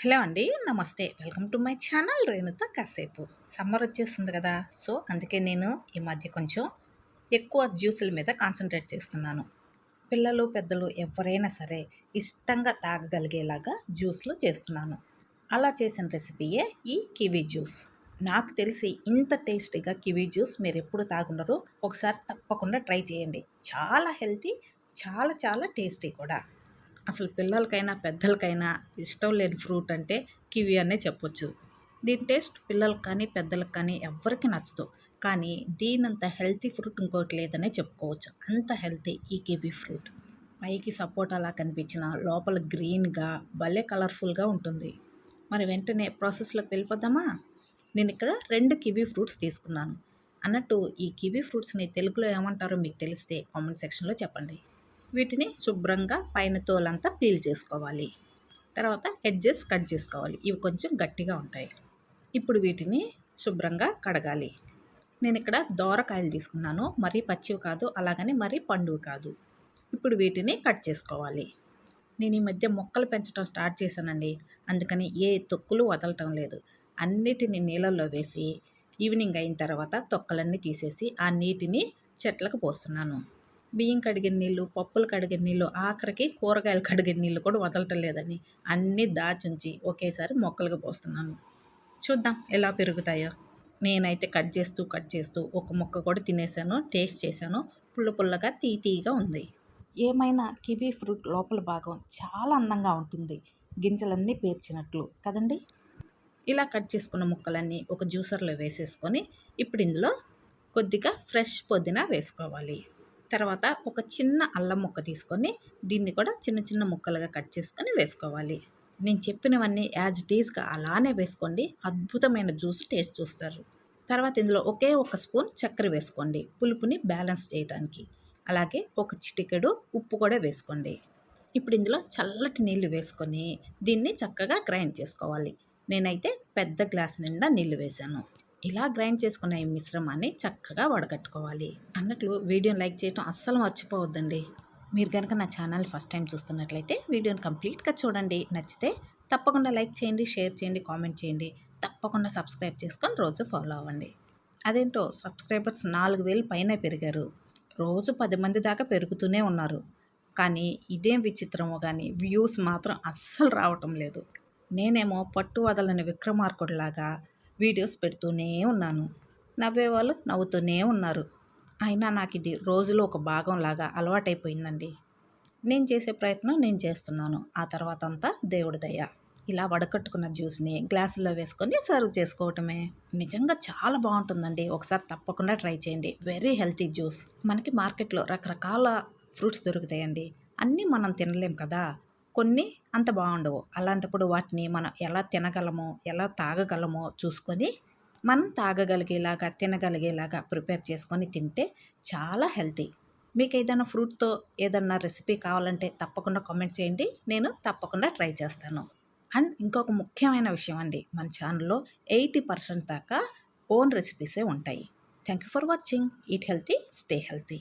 Hello అండి నమస్తే. Welcome to my channel రేణుతో కాసేపు. సమ్మర్ వచ్చేస్తుంది కదా సో అందుకే నేను ఈ మధ్య కొంచెం ఎక్కువ జ్యూసుల మీద కాన్సన్ట్రేట్ చేస్తున్నాను. పిల్లలు పెద్దలు ఎవరైనా సరే ఇష్టంగా తాగగలిగేలాగా జ్యూస్లు చేస్తున్నాను. అలా చేసిన రెసిపీయే ఈ కివీ జ్యూస్. నాకు తెలిసి ఇంత టేస్టీగా కివీ జ్యూస్ మీరు ఎప్పుడు తాగుండరు ఒకసారి తప్పకుండా ట్రై చేయండి. చాలా హెల్తీ చాలా చాలా టేస్టీ కూడా. అసలు పిల్లలకైనా పెద్దలకైనా ఇష్టం లేని ఫ్రూట్ అంటే కివి అనే చెప్పొచ్చు. దీని టేస్ట్ పిల్లలకు కానీ పెద్దలకు కానీ ఎవరికి నచ్చదు. కానీ దీనంత హెల్తీ ఫ్రూట్ ఇంకోటి లేదనే చెప్పుకోవచ్చు. అంత హెల్తీ ఈ కివీ ఫ్రూట్. పైకి సపోటాలా కనిపించిన లోపల గ్రీన్గా భలే కలర్ఫుల్గా ఉంటుంది. మరి వెంటనే ప్రాసెస్లోకి వెళ్ళిపోదామా నేను ఇక్కడ రెండు కివీ ఫ్రూట్స్ తీసుకున్నాను. అన్నట్టు ఈ కివీ ఫ్రూట్స్ని తెలుగులో ఏమంటారో మీకు తెలిస్తే కామెంట్ సెక్షన్లో చెప్పండి. వీటిని శుభ్రంగా పైన తోలంతా పీల్ చేసుకోవాలి. తర్వాత ఎడ్జెస్ కట్ చేసుకోవాలి. ఇవి కొంచెం గట్టిగా ఉంటాయి. ఇప్పుడు వీటిని శుభ్రంగా కడగాలి. నేను ఇక్కడ దోరకాయలు తీసుకున్నాను. మరీ పచ్చివి కాదు అలాగని మరీ పండువి కాదు. ఇప్పుడు వీటిని కట్ చేసుకోవాలి. నేను ఈ మధ్య మొక్కలు పెంచడం స్టార్ట్ చేశానండి. అందుకని ఏ తొక్కులు వదలటం లేదు. అన్నిటిని నీళ్ళల్లో వేసి ఈవినింగ్ అయిన తర్వాత తొక్కలన్నీ తీసేసి ఆ నీటిని చెట్లకు పోస్తున్నాను. బియ్యం కడిగిన నీళ్ళు పప్పులు కడిగిన నీళ్ళు ఆఖరికి కూరగాయలు కడిగిన నీళ్ళు కూడా వదలటం లేదని అన్నీ దాచుంచి ఒకేసారి మొక్కలుగా పోస్తున్నాను. చూద్దాం ఎలా పెరుగుతాయో. నేనైతే కట్ చేస్తూ కట్ చేస్తూ ఒక మొక్క కూడా తినేసాను టేస్ట్ చేశాను. పుల్ల పుల్లగా తీ తీగా ఉంది. ఏమైనా కివీ ఫ్రూట్ లోపల భాగం చాలా అందంగా ఉంటుంది. గింజలన్నీ పేర్చినట్లు కదండి? ఇలా కట్ చేసుకున్న ముక్కలన్నీ ఒక జ్యూసర్లో వేసేసుకొని ఇప్పుడు ఇందులో కొద్దిగా ఫ్రెష్ పుదీనా వేసుకోవాలి. తర్వాత ఒక చిన్న అల్లం ముక్క తీసుకొని దీన్ని కూడా చిన్న చిన్న ముక్కలుగా కట్ చేసుకొని వేసుకోవాలి. నేను చెప్పినవన్నీ యాజ్ ఇట్ ఈజ్గా అలానే వేసుకోండి. అద్భుతమైన జ్యూస్ టేస్ట్ చూస్తారు. తర్వాత ఇందులో ఒకే ఒక స్పూన్ చక్కెర వేసుకోండి. పులుపుని బ్యాలెన్స్ చేయడానికి అలాగే ఒక చిటికెడు ఉప్పు కూడా వేసుకోండి. ఇప్పుడు ఇందులో చల్లటి నీళ్ళు వేసుకొని దీన్ని చక్కగా గ్రైండ్ చేసుకోవాలి. నేనైతే పెద్ద గ్లాస్ నిండా నీళ్ళు వేశాను ఇలా గ్రైండ్ చేసుకున్న ఈ మిశ్రమాన్ని చక్కగా వడగట్టుకోవాలి. అన్నట్లు వీడియోని లైక్ చేయడం అస్సలు మర్చిపోవద్దండి. మీరు కనుక నా ఛానల్ ఫస్ట్ టైం చూస్తున్నట్లయితే వీడియోని కంప్లీట్గా చూడండి. నచ్చితే తప్పకుండా లైక్ చేయండి షేర్ చేయండి కామెంట్ చేయండి. తప్పకుండా సబ్స్క్రైబ్ చేసుకొని రోజు ఫాలో అవ్వండి. అదేంటో సబ్స్క్రైబర్స్ నాలుగు వేలు పైన పెరిగారు. రోజు పది మంది దాకా పెరుగుతూనే ఉన్నారు. కానీ ఇదేం విచిత్రమో కానీ వ్యూస్ మాత్రం అస్సలు రావటం లేదు. నేనేమో పట్టు వదలని విక్రమార్కుడిలాగా వీడియోస్ పెడుతూనే ఉన్నాను. నవ్వేవాళ్ళు నవ్వుతూనే ఉన్నారు. అయినా నాకు ఇది రోజులో ఒక భాగంలాగా అలవాటైపోయిందండి. నేను చేసే ప్రయత్నం నేను చేస్తున్నాను. ఆ తర్వాత అంతా దేవుడి దయ. ఇలా వడకట్టుకున్న జ్యూస్ని గ్లాసులో వేసుకొని సర్వ్ చేసుకోవటమే. నిజంగా చాలా బాగుంటుందండి. ఒకసారి తప్పకుండా ట్రై చేయండి. Very healthy juice. మనకి మార్కెట్లో రకరకాల ఫ్రూట్స్ దొరుకుతాయండి. అన్నీ మనం తినలేం కదా. కొన్ని అంత బాగుండవు. అలాంటప్పుడు వాటిని మనం ఎలా తినగలమో ఎలా తాగగలమో చూసుకొని మనం తాగగలిగేలాగా తినగలిగేలాగా ప్రిపేర్ చేసుకొని తింటే చాలా హెల్తీ. మీకు ఏదైనా ఫ్రూట్తో ఏదన్నా రెసిపీ కావాలంటే తప్పకుండా కామెంట్ చేయండి. నేను తప్పకుండా ట్రై చేస్తాను. అండ్ ఇంకొక ముఖ్యమైన విషయం అండి. మన ఛానల్లో ఎయిటీ పర్సెంట్ దాకా ఓన్ రెసిపీసే ఉంటాయి. Thank you for watching. Eat healthy stay healthy.